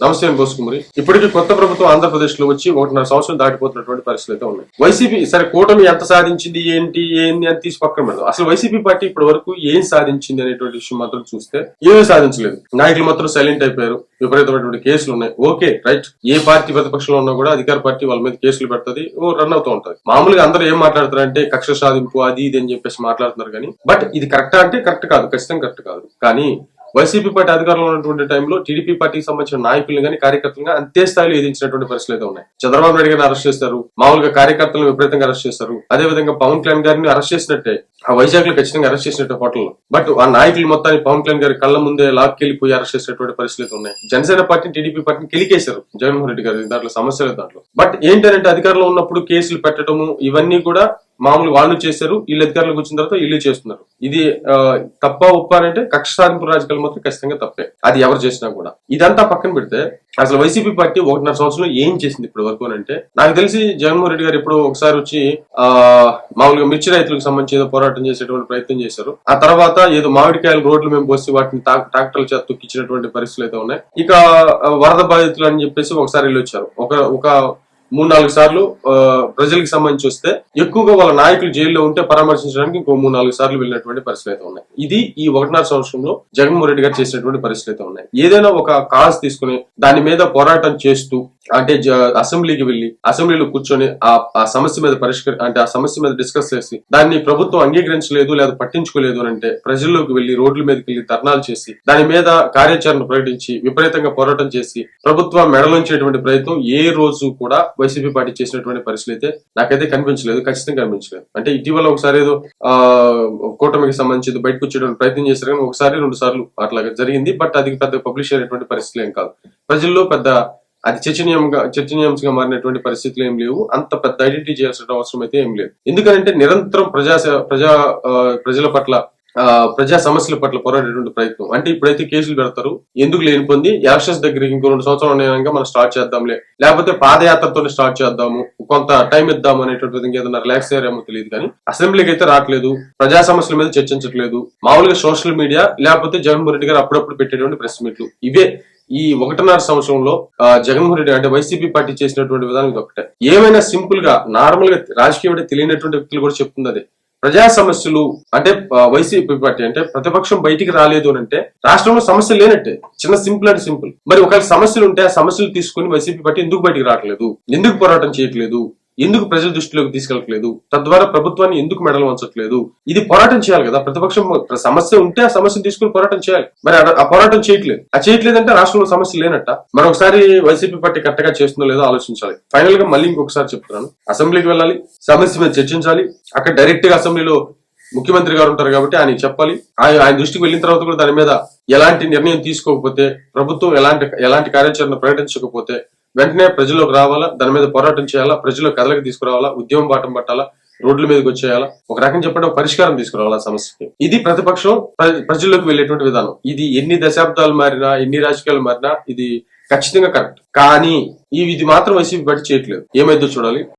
నమస్తే గోసుకుమరి ఇప్పటికీ కొత్త ప్రభుత్వం ఆంధ్రప్రదేశ్లో వచ్చి ఒకటిన్నర సంవత్సరం దాటిపోతున్నటువంటి పరిస్థితులు అయితే ఉన్నాయి. వైసీపీ సరే కూటమి ఎంత సాధించింది ఏంటి ఏంది అని తీసి పక్కన పెడదాం. అసలు వైసీపీ పార్టీ ఇప్పటి వరకు ఏం సాధించింది అనేటువంటి విషయం మాత్రం చూస్తే ఏమీ సాధించలేదు. నాయకులు మాత్రం సైలెంట్ అయిపోయారు. విపరీతమైనటువంటి కేసులు ఉన్నాయి. Okay right. ఏ పార్టీ ప్రతిపక్షంలో ఉన్నా కూడా అధికార పార్టీ వాళ్ళ మీద కేసులు పెడుతుంది ఓ రన్ అవుతూ ఉంటది. మామూలుగా అందరూ ఏం మాట్లాడతారంటే కక్ష సాధింపు అది ఇది అని చెప్పేసి మాట్లాడుతున్నారు కానీ బట్ ఇది కరెక్టా అంటే కరెక్ట్ కాదు. ఖచ్చితంగా కరెక్ట్ కాదు. కానీ వైసీపీ పార్టీ అధికారంలో ఉన్నటువంటి టైంలో టీడీపీ పార్టీకి సంబంధించిన నాయకులను కానీ కార్యకర్తలను అంతే స్థాయిలో ఎదించినటువంటి పరిస్థితులు అయితే ఉన్నాయి. చంద్రబాబు నాయుడు గారిని అరెస్ట్ చేస్తారు. మామూలుగా కార్యకర్తలను విపరీతంగా అరెస్ట్ చేస్తారు. అదే విధంగా పవన్ కళ్యాణ్ గారిని అరెస్ట్ చేసినట్టే ఆ వైజాగ్లో ఖచ్చితంగా అరెస్ట్ చేసినట్టు హోటల్లో. బట్ ఆ నాయకులు మొత్తాన్ని పవన్ కళ్యాణ్ గారి కళ్ళ ముందే లాక్కెళ్ళిపోయి అరెస్ట్ చేసినటువంటి పరిస్థితులు ఉన్నాయి. జనసేన పార్టీని టీడీపీ పార్టీని కిలికేశారు జగన్మోహన్ రెడ్డి గారి. దాంట్లో సమస్యలు దాంట్లో. బట్ ఏంటంటే అధికారంలో ఉన్నప్పుడు కేసులు పెట్టడము ఇవన్నీ కూడా మామూలు వాళ్ళు చేశారు వీళ్ళు అధికారులకు వచ్చిన తర్వాత వీళ్ళు చేస్తున్నారు. ఇది తప్ప ఉప్ప అంటే కక్ష సాధింపు రాజకీయాలు మాత్రం ఖచ్చితంగా తప్పే. అది ఎవరు చేసినా కూడా. ఇదంతా పక్కన పెడితే అసలు వైసీపీ పార్టీ ఒకటిన్నర సంవత్సరంలో ఏం చేసింది ఇప్పుడు వరకు అని అంటే నాకు తెలిసి జగన్మోహన్ రెడ్డి గారు ఇప్పుడు ఒకసారి వచ్చి ఆ మామూలుగా మిర్చి రైతులకు సంబంధించి ఏదో పోరాటం చేసేటువంటి ప్రయత్నం చేశారు. ఆ తర్వాత ఏదో మామిడికాయలు రోడ్లు మేము పోసి వాటిని ట్రాక్టర్ల చేత తొక్కించినటువంటి పరిస్థితులు అయితే ఉన్నాయి. ఇక వరద బాధితులు అని చెప్పేసి ఒకసారి వెళ్ళి వచ్చారు. ఒక ఒక మూడు నాలుగు సార్లు ప్రజలకు సంబంధించి వస్తే ఎక్కువగా వాళ్ళ నాయకులు జైల్లో ఉంటే పరామర్శించడానికి ఇంకో మూడు నాలుగు సార్లు వెళ్ళినటువంటి పరిస్థితులు అయితే ఉన్నాయి. ఇది ఈ ఒకటిన్నర సంవత్సరంలో జగన్మోహన్ రెడ్డి గారు చేసినటువంటి పరిస్థితులు అయితే ఉన్నాయి. ఏదైనా ఒక కాజ్ తీసుకుని దాని మీద పోరాటం చేస్తూ అంటే జ- అసెంబ్లీకి వెళ్ళి అసెంబ్లీలో కూర్చొని ఆ సమస్య మీద పరిష్కరి అంటే ఆ సమస్య మీద డిస్కస్ చేసి దాన్ని ప్రభుత్వం అంగీకరించలేదు లేదా పట్టించుకోలేదు అని అంటే ప్రజల్లోకి వెళ్ళి రోడ్ల మీదకి వెళ్ళి ధర్నాలు చేసి దాని మీద కార్యాచరణ ప్రకటించి విపరీతంగా పోరాటం చేసి ప్రభుత్వం మెడలోంచేటువంటి ప్రయత్నం ఏ రోజు కూడా వైసీపీ పార్టీ చేసినటువంటి పరిస్థితులు అయితే నాకైతే కనిపించలేదు ఖచ్చితంగా కనిపించలేదు. అంటే ఇటీవల ఒకసారి ఏదో ఆ కూటమికి సంబంధించి బయటకు వచ్చేటువంటి ప్రయత్నం చేశారు కానీ ఒకసారి రెండు సార్లు అట్లాగా జరిగింది. బట్ అది పెద్ద పబ్లిష్ అయినటువంటి పరిస్థితులు ఏం కాదు. ప్రజల్లో పెద్ద అది చర్చనీయంగా చర్చనీయాంశంగా మారినటువంటి పరిస్థితులు ఏం లేవు. అంత పెద్ద ఐడెంటిటీ చేయాల్సిన అవసరం అయితే ఏం లేదు. ఎందుకంటే నిరంతరం ప్రజా ప్రజా ప్రజల పట్ల ప్రజా సమస్యల పట్ల పోరాడేటువంటి ప్రయత్నం. అంటే ఇప్పుడైతే కేసులు పెడతారు. ఎందుకు లేని పొంది ఎలక్షన్స్ దగ్గరికి ఇంకో రెండు సంవత్సరాలు ఉన్నాయనగా మనం స్టార్ట్ చేద్దాంలే. లేకపోతే పాదయాత్రతో స్టార్ట్ చేద్దాము. కొంత టైం ఇద్దాం అనేటువంటి విధంగా ఏదైనా రిలాక్స్ అయ్యారేమో తెలియదు కానీ అసెంబ్లీకి అయితే రావట్లేదు. ప్రజా సమస్యల మీద చర్చించట్లేదు. మామూలుగా సోషల్ మీడియా లేకపోతే జగన్మోహన్ రెడ్డి గారు అప్పుడప్పుడు పెట్టేటువంటి ప్రెస్ మీట్లు. ఇవే ఈ ఒకటిన్నర సంవత్సరంలో జగన్మోహన్ రెడ్డి అంటే వైసీపీ పార్టీ చేసినటువంటి విధానం ఇది ఒకటే ఏమైనా సింపుల్గా నార్మల్గా రాజకీయం అంటే తెలియనటువంటి వ్యక్తులు కూడా చెప్తుంది అదే. ప్రజా సమస్యలు అంటే వైసీపీ పార్టీ అంటే ప్రతిపక్షం బయటికి రాలేదు అని అంటే రాష్ట్రంలో సమస్యలు లేనట్టే. చిన్న సింపుల్ అండ్ సింపుల్. మరి ఒకవేళ సమస్యలు ఉంటే ఆ సమస్యలు తీసుకుని వైసీపీ పార్టీ ఎందుకు బయటికి రావట్లేదు? ఎందుకు పోరాటం చేయట్లేదు? ఎందుకు ప్రజల దృష్టిలోకి తీసుకెళ్ళట్లేదు తద్వారా ప్రభుత్వాన్ని ఎందుకు మెడలు వంచట్లేదు ఇది పోరాటం చేయాలి కదా. ప్రతిపక్షం సమస్య ఉంటే ఆ సమస్యను తీసుకుని పోరాటం చేయాలి. మరి ఆ- ఆ పోరాటం చేయట్లేదు. ఆ చేయట్లేదంటే రాష్ట్రంలో సమస్య లేనట్ట? మరొకసారి వైసీపీ పార్టీ కరెక్ట్గా చేస్తుందో లేదో ఆలోచించాలి. ఫైనల్గా మళ్ళీ ఇంకొకసారి చెప్తున్నాను. అసెంబ్లీకి వెళ్ళాలి. సమస్య మీద చర్చించాలి. అక్కడ డైరెక్ట్గా అసెంబ్లీలో ముఖ్యమంత్రి గారు ఉంటారు కాబట్టి ఆయన చెప్పాలి. ఆయన ఆయన దృష్టికి వెళ్ళిన తర్వాత కూడా దాని మీద ఎలాంటి నిర్ణయం తీసుకోకపోతే ప్రభుత్వం ఎలాంటి ఎలాంటి కార్యాచరణ ప్రకటించకపోతే వెంటనే ప్రజల్లోకి రావాలా? దాని మీద పోరాటం చేయాలా? ప్రజల్లో కథలకు తీసుకురావాలా? ఉద్యమం బాటం పట్టాలా? రోడ్ల మీదకి వచ్చేయాలా? ఒక రకం చెప్పడం పరిష్కారం తీసుకురావాలా సమస్యకి? ఇది ప్రతిపక్షం ప్ర- ప్రజల్లోకి వెళ్ళేటువంటి విధానం. ఇది ఎన్ని దశాబ్దాలు మారినా ఎన్ని రాజకీయాలు మారినా ఇది ఖచ్చితంగా కరెక్ట్. కానీ ఇది మాత్రం వైసీపీ బట్టి చేయట్లేదు. ఏమైందో చూడాలి.